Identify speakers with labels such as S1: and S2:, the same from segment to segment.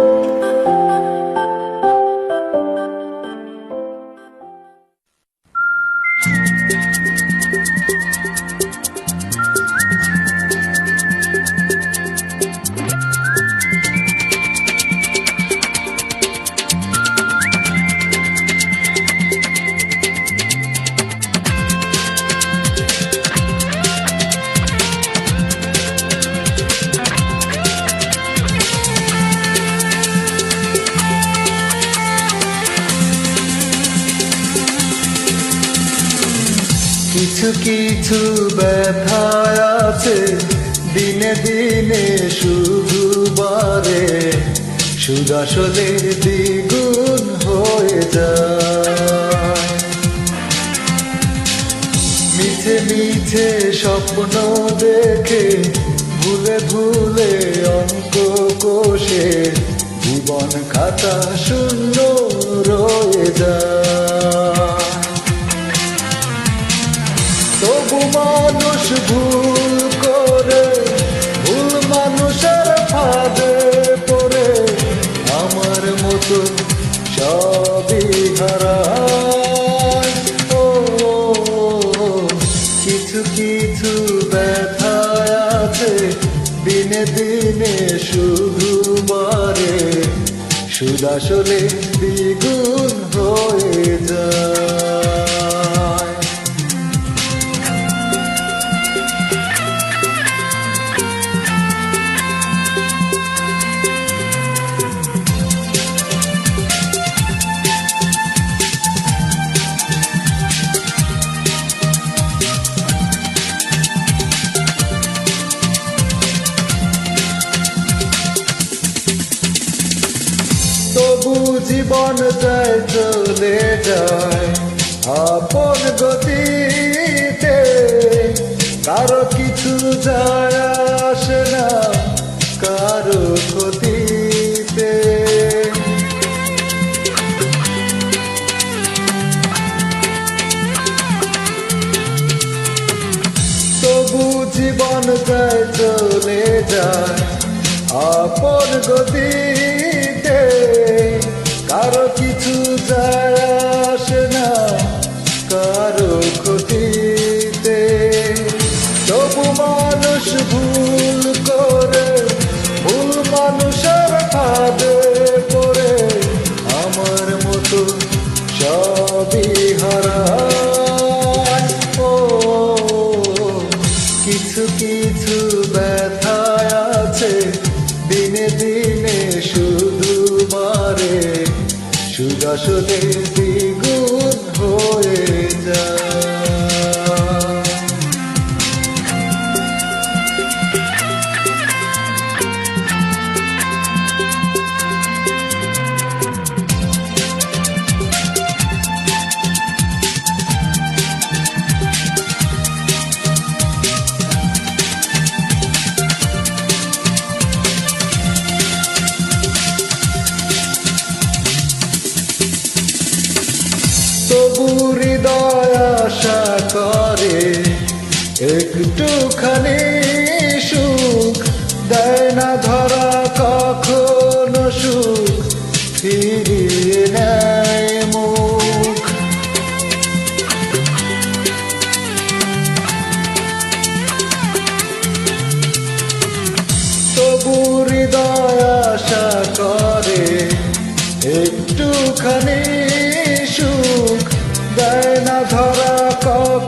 S1: Oh. কিছু কিছু ব্যথা আছে। দিনে দিনে শুধু বারে সুদাসলে দ্বিগুণ হয়ে যায়। মিছে মিছে স্বপ্ন দেখে, ভুলে ভুলে অঙ্ক কোষে, জীবন খাতা শূন্য রয়ে যায়। কিছু ব্যথা আছে। দিনে দিনে শুধু মারে। সুদাসলে দ্বিগুণ হয়ে জীবন যায় চলে যায়। আপন গতিতে কারও কিছু যায় আসে না, কারও ক্ষতিতে। তবু জীবন যায় চলে যায়, আপন গতিতে দিনে দিনে শুধু মারে সুদশনে একটুখানি সুখ, দেয় না ধরা কখনো সুখ, ফিরিয়ে নেয় মুখ। তবু হৃদয় আশা করে, একটুখানি সুখ, দেয় না ধরা কখনো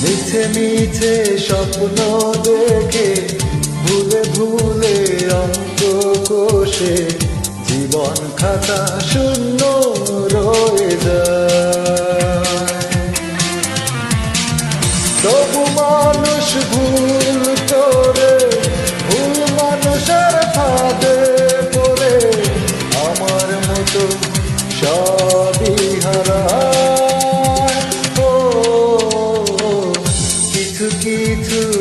S1: মিছে মিছে স্বপ্ন দেখে ভুলে ভুলে অঙ্ক কোষে জীবন খাতা শূন্য রয়ে যায়। की धूप